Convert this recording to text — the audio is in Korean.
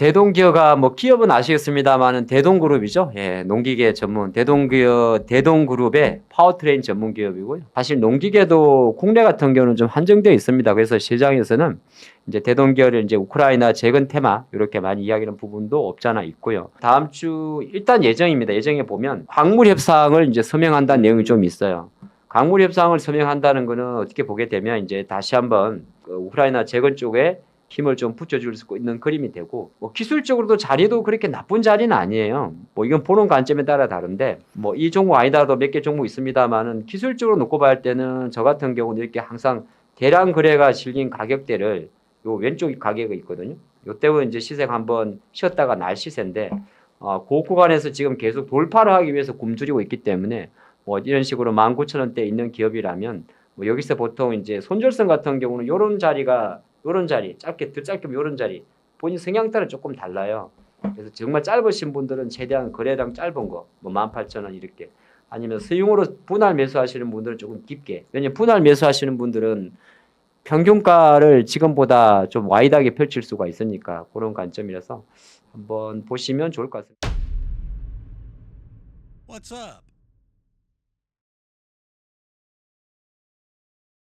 대동기어가 뭐 기업은 아시겠습니다만은 대동그룹이죠. 예, 농기계 전문 대동기어 대동그룹의 파워트레인 전문 기업이고요. 사실 농기계도 국내 같은 경우는 좀 한정되어 있습니다. 그래서 시장에서는 이제 대동기어를 이제 우크라이나 재건 테마 이렇게 많이 이야기하는 부분도 없잖아 있고요. 다음 주 일단 예정입니다. 예정에 보면 광물 협상을 이제 서명한다는 내용이 좀 있어요. 광물 협상을 서명한다는 거는 어떻게 보게 되면 이제 다시 한번 그 우크라이나 재건 쪽에 힘을 좀 붙여줄 수 있는 그림이 되고 뭐 기술적으로도 자리도 그렇게 나쁜 자리는 아니에요. 뭐 이건 보는 관점에 따라 다른데 뭐 이 종목 아니더라도 몇 개 종목 있습니다만은 기술적으로 놓고 봐야 때는 저 같은 경우는 이렇게 항상 대량 거래가 실린 가격대를 요 왼쪽 가격이 있거든요. 요때는 이제 시세가 한번 쉬었다가 날 시세인데 어, 그 구간에서 지금 계속 돌파를 하기 위해서 굶주리고 있기 때문에 뭐 이런 식으로 19,000원대 있는 기업이라면 뭐 여기서 보통 이제 손절선 같은 경우는 요런 자리가 요런 자리 짧게 더 짧게 요런 자리 본인 성향 따라 조금 달라요. 그래서 정말 짧으신 분들은 최대한 거래량 짧은 거, 뭐 18,000원 이렇게 아니면 수용으로 분할 매수하시는 분들은 조금 깊게. 왜냐면 분할 매수하시는 분들은 평균가를 지금보다 좀 와이드하게 펼칠 수가 있으니까 그런 관점이라서 한번 보시면 좋을 것 같습니다.